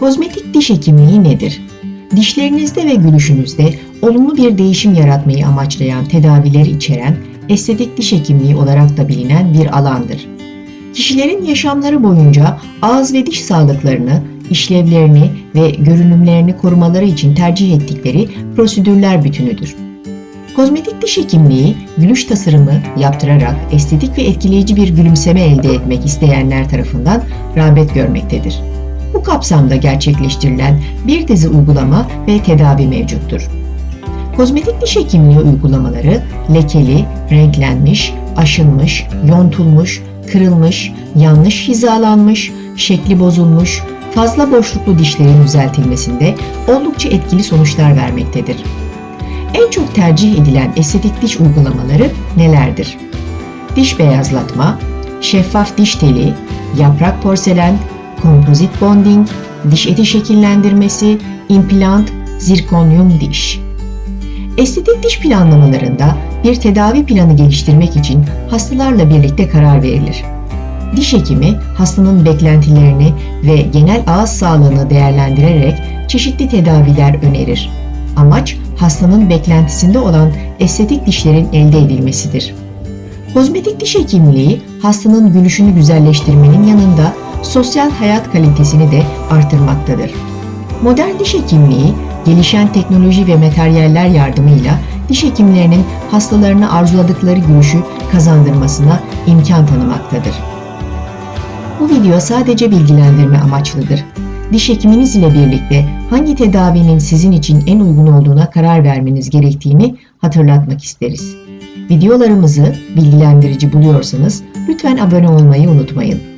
Kozmetik diş hekimliği nedir? Dişlerinizde ve gülüşünüzde olumlu bir değişim yaratmayı amaçlayan tedaviler içeren estetik diş hekimliği olarak da bilinen bir alandır. Kişilerin yaşamları boyunca ağız ve diş sağlıklarını, işlevlerini ve görünümlerini korumaları için tercih ettikleri prosedürler bütünüdür. Kozmetik diş hekimliği, gülüş tasarımı yaptırarak estetik ve etkileyici bir gülümseme elde etmek isteyenler tarafından rağbet görmektedir. Bu kapsamda gerçekleştirilen bir dizi uygulama ve tedavi mevcuttur. Kozmetik diş hekimliği uygulamaları lekeli, renklenmiş, aşınmış, yontulmuş, kırılmış, yanlış hizalanmış, şekli bozulmuş, fazla boşluklu dişlerin düzeltilmesinde oldukça etkili sonuçlar vermektedir. En çok tercih edilen estetik diş uygulamaları nelerdir? Diş beyazlatma, şeffaf diş teli, yaprak porselen, kompozit bonding, diş eti şekillendirmesi, implant, zirkonyum diş. Estetik diş planlamalarında bir tedavi planı geliştirmek için hastalarla birlikte karar verilir. Diş hekimi hastanın beklentilerini ve genel ağız sağlığını değerlendirerek çeşitli tedaviler önerir. Amaç hastanın beklentisinde olan estetik dişlerin elde edilmesidir. Kozmetik diş hekimliği hastanın gülüşünü güzelleştirmenin yanında sosyal hayat kalitesini de artırmaktadır. Modern diş hekimliği gelişen teknoloji ve materyaller yardımıyla diş hekimlerinin hastalarına arzuladıkları gülüşü kazandırmasına imkan tanımaktadır. Bu video sadece bilgilendirme amaçlıdır. Diş hekiminizle ile birlikte hangi tedavinin sizin için en uygun olduğuna karar vermeniz gerektiğini hatırlatmak isteriz. Videolarımızı bilgilendirici buluyorsanız lütfen abone olmayı unutmayın.